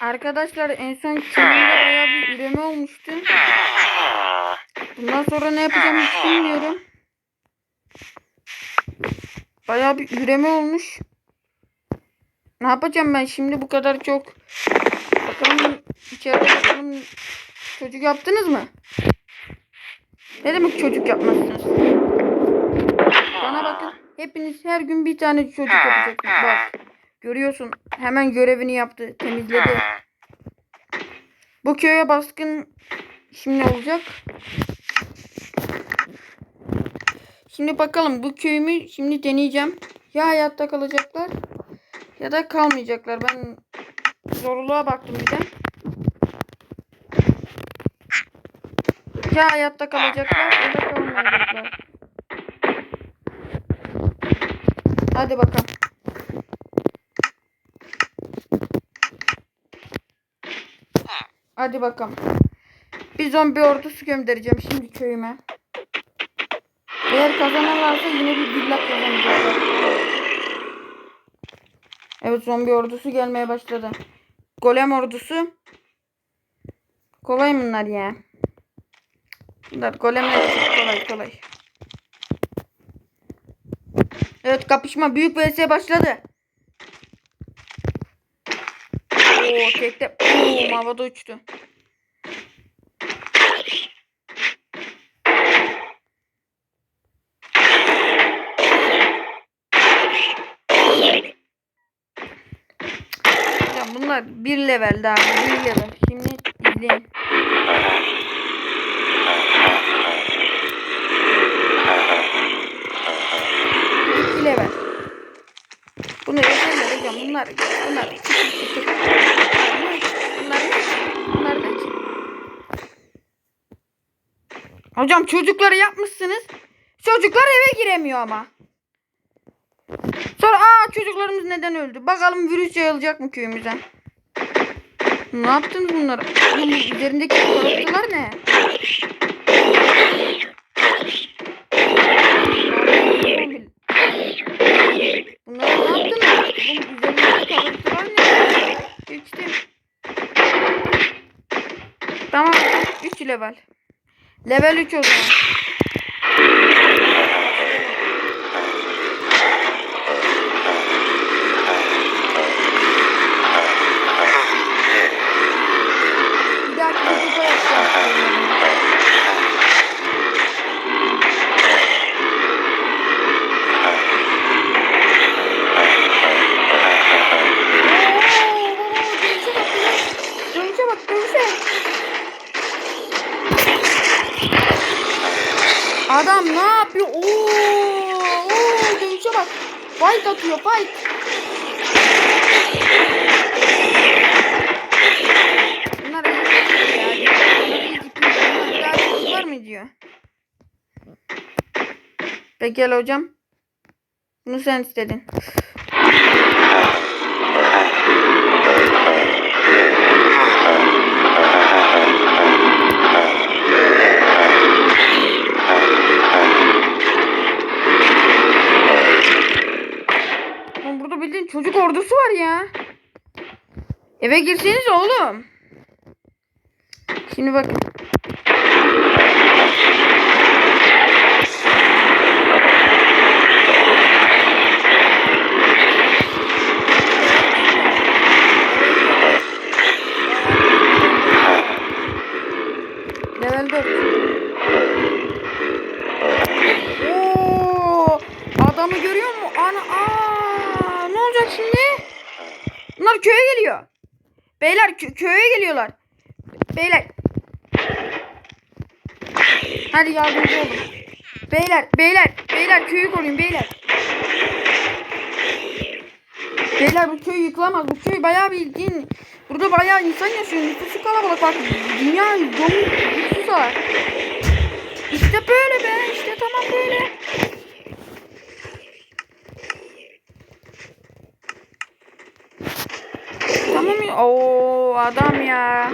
Arkadaşlar en son köyümde bayağı bir üreme olmuştu. Bundan sonra ne yapacağım hiç bilmiyorum. Bayağı bir üreme olmuş. Ne yapacağım ben şimdi bu kadar çok? Bakalım içeride bakalım çocuk yaptınız mı? Ne demek çocuk yapmazsınız? Bana bakın. Hepiniz her gün bir tane çocuk yapacaksınız. Bak. Görüyorsun. Hemen görevini yaptı. Temizledi. Bu köye baskın şimdi olacak? Şimdi bakalım bu köyümü şimdi deneyeceğim. Ya hayatta kalacaklar ya da kalmayacaklar. Ben zorluğa baktım bir de. Ya hayatta kalacaklar ya da kalmayacaklar. Hadi bakalım. Hadi bakalım. Bir zombi ordusu göndereceğim şimdi köyüme. Eğer kazanırlarsa yine bir villa kazanacaklar. Evet zombi ordusu gelmeye başladı. Golem ordusu. Kolay bunlar ya? Bunlar golemler kolay kolay. Evet kapışma büyük vs başladı. Oo tekte. Oo havada uçtu. Ya bunlar bir level daha bir level. Şimdi izleyin. İki level. Bunu yeterler hocam. Bunlar bunlar küçük. Bunlar bunlar. Hocam çocukları yapmışsınız. Çocuklar eve giremiyor ama. Sonra aa çocuklarımız neden öldü? Bakalım virüs yayılacak mı köyümüze? Ne yaptınız bunlara? Oğlum üzerindeki kalıpçılar ne? Bunları ne yaptınız? Oğlum üzerindeki kalıpçılar ne? Geçtim. Tamam 3 level. Level 3 o zaman. Bir dahaki videoda yapacağım. Dönüşe bak, dönüşe. Adam ne yapıyor? Oo, oo, dönüşe bak. Fight atıyor, fight. Bunlar var mı diyor. Peki gel hocam. Bunu sen istedin. Oğlum burada bildiğin çocuk ordusu var ya. Eve girseniz oğlum. Şimdi bak. Level 4. Oo! Adamı görüyor mu? Ana aa! Ne olacak şimdi? Bunlar köye geliyor. Beyler kö- köye geliyorlar. Beyler. Hadi yardımcı olun. Beyler, beyler, beyler köyü koruyun beyler. Beyler bu köy yıkılamaz. Bu köy bayağı bildiğin. Burada bayağı insan yaşıyor. Nüfusu kalabalık bak. Dünya dolu nüfus var. İşte böyle be. İşte tamam böyle. Tamam ya. Oo adam ya.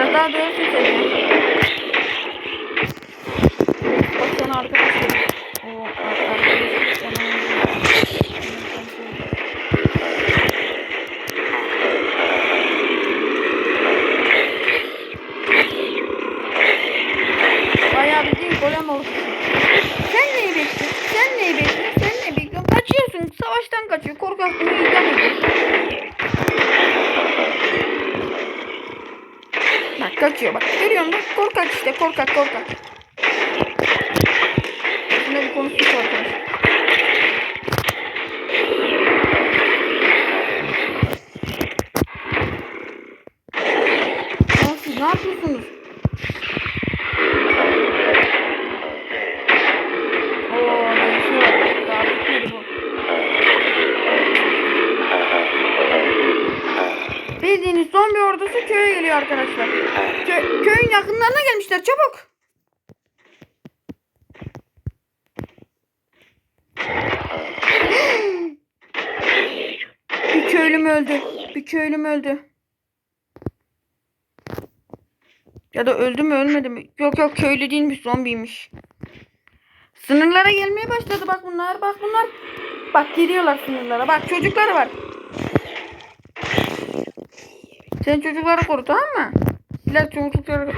Biraz daha dövsün seni. Bak sana arkadaşım. Oo, arkadaşım sana. Bayağı bildiğin golem oldu. Sen neyi bekliyorsun? Sen neyi bekliyorsun? Sen neyi bekliyorsun? Kaçıyorsun. Savaştan kaçıyor. Korkak. Bak. Görüyor musun? Korkak işte korkak korkak. Yakınlarına gelmişler çabuk. Bir köylüm öldü. Bir köylüm öldü. Ya da öldü mü ölmedi mi? Yok yok köylü değilmiş zombiymiş. Sınırlara gelmeye başladı bak bunlar bak bunlar. Bak geliyorlar sınırlara bak çocukları var. Sen çocukları koru tamam mı? Silah çocukları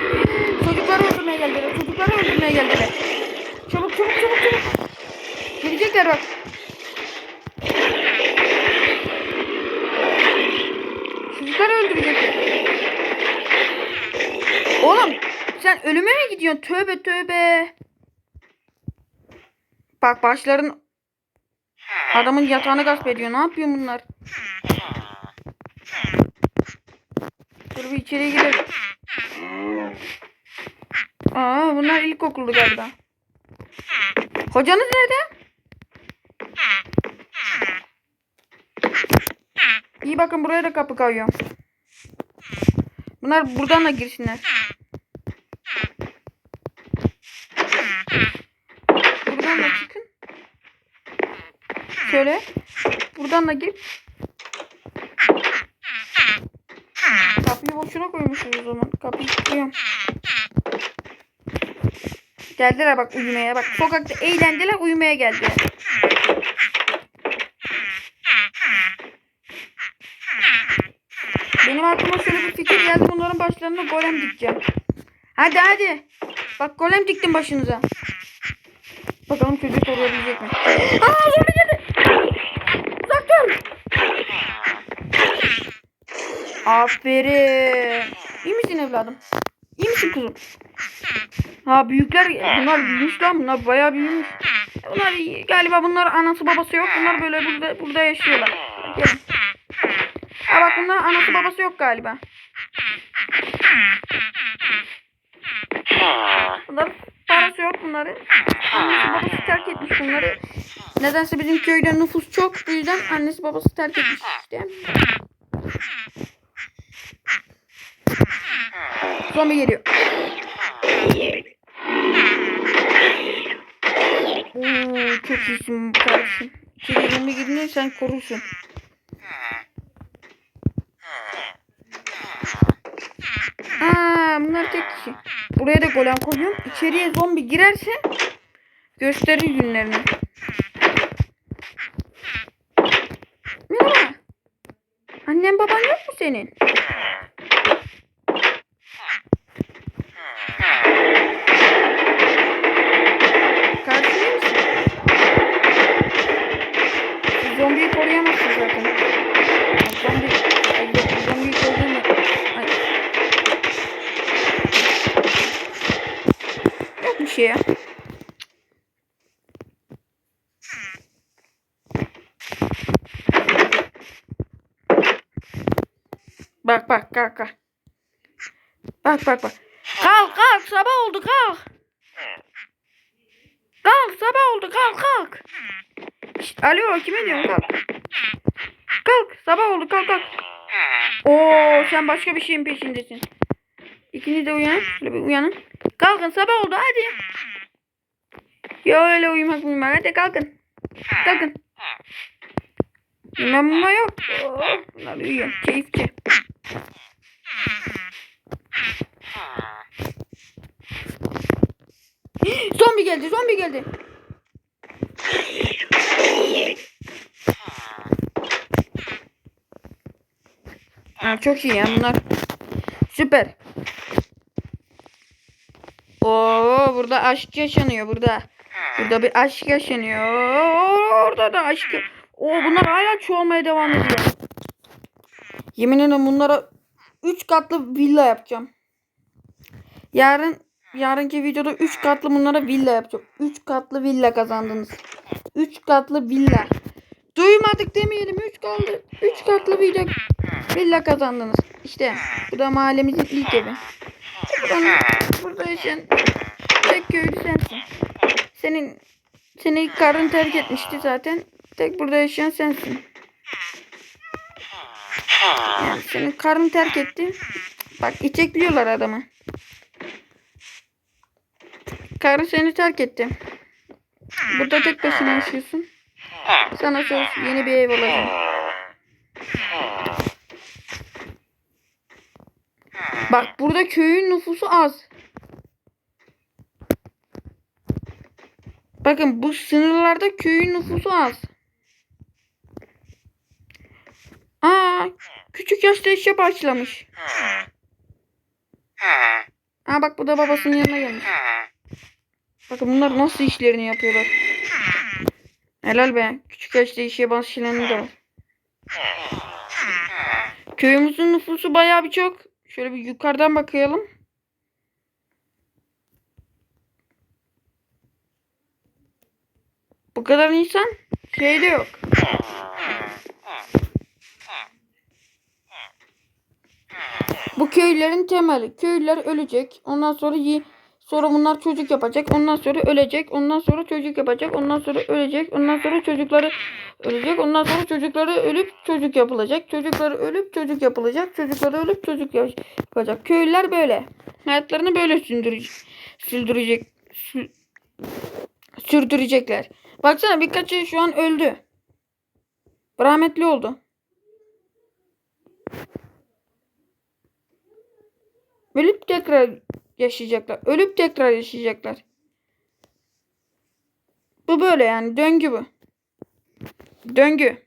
Çocukları öldürmeye geldiler. Çocukları öldürmeye geldiler. Çabuk çabuk çabuk çabuk. Gelecekler bak. Çocukları öldürecekler. Oğlum sen ölüme mi gidiyorsun? Tövbe tövbe. Bak başların adamın yatağını gasp ediyor. Ne yapıyor bunlar? Dur bir içeriye girelim. Aa bunlar ilkokuldu galiba. Hocanız nerede? İyi bakın buraya da kapı koyuyor. Bunlar buradan da girsinler. Buradan da çıkın. Şöyle. Buradan da girip. Kapıyı boşuna koymuşuz o zaman. Kapıyı tutuyorum. Geldiler bak uyumaya. Bak sokakta eğlendiler uyumaya geldiler. Benim aklıma şöyle bir fikir geldi. Bunların başlarına golem dikeceğim. Hadi hadi. Bak golem diktim başınıza. Bakalım çocuk koruyabilecek mi? Aa zombi geldi. Uzak dur. Aferin. İyi misin evladım? İyi misin kızım? Ha büyükler bunlar büyümüş lan bunlar bayağı büyümüş. Bunlar galiba bunlar anası babası yok. Bunlar böyle burada burada yaşıyorlar. Gelin. Ha bak bunlar anası babası yok galiba. Bunlar parası yok bunları. Annesi babası terk etmiş bunları. Nedense bizim köyde nüfus çok. Bu yüzden annesi babası terk etmiş işte. Zombi geliyor. Oo, çok iyisin kardeşim. İçeri zombi girince sen korursun. Aa, bunlar tek kişi. Buraya da golem koyuyorum. İçeriye zombi girerse gösterir günlerini. Merhaba. Annem baban yok mu senin? Şey ya. Bak bak kalk kalk. Bak bak bak. Kalk kalk sabah oldu kalk. Kalk sabah oldu kalk kalk. Şşt, alo kime diyorum kalk. Kalk sabah oldu kalk kalk. Oo sen başka bir şeyin peşindesin. İkiniz de uyanın. Şöyle uyanın. Kalkın sabah oldu hadi. Ya öyle uyumak uyumak hadi kalkın. Kalkın. Muma yok. Oh, bunlar uyuyor. Keyifçi. Zombi geldi, zombi geldi. Çok iyi ya bunlar. Süper. Oo burada aşk yaşanıyor burada. Burada bir aşk yaşanıyor. Oo, Orada da aşk. Oo bunlar hala çoğalmaya devam ediyor. Yemin ederim bunlara 3 katlı villa yapacağım. Yarın yarınki videoda 3 katlı bunlara villa yapacağım. 3 katlı villa kazandınız. 3 katlı villa. Duymadık demeyelim 3 katlı 3 katlı villa villa kazandınız. İşte bu da mahallemizin ilk evi. Buranın, burada yaşayan tek köylü sensin. Senin seni karın terk etmişti zaten. Tek burada yaşayan sensin. Yani senin karın terk etti. Bak itekliyorlar adamı. Karın seni terk etti. Burada tek başına yaşıyorsun. Sana söz yeni bir ev olacak. Bak burada köyün nüfusu az. Bakın bu sınırlarda köyün nüfusu az. Aa, küçük yaşta işe başlamış. Aa bak bu da babasının yanına gelmiş. Bakın bunlar nasıl işlerini yapıyorlar. Helal be. Küçük yaşta işe başlayanı da. Köyümüzün nüfusu bayağı bir çok. Şöyle bir yukarıdan bakayalım. Bu kadar insan şeyde yok. Bu köylerin temeli. Köylüler ölecek. Ondan sonra sonra bunlar çocuk yapacak. Ondan sonra ölecek. Ondan sonra çocuk yapacak. Ondan sonra ölecek. Ondan sonra çocukları ölecek. Ondan sonra çocukları ölüp çocuk yapılacak. Çocukları ölüp çocuk yapılacak. Çocukları ölüp çocuk yap- yapacak. Köylüler böyle. Hayatlarını böyle sürdürecek. Sürdürecek. sü- sürdürecekler. Baksana birkaçı şu an öldü. Rahmetli oldu. Ölüp tekrar yaşayacaklar. Ölüp tekrar yaşayacaklar. Bu böyle yani döngü bu. Döngü.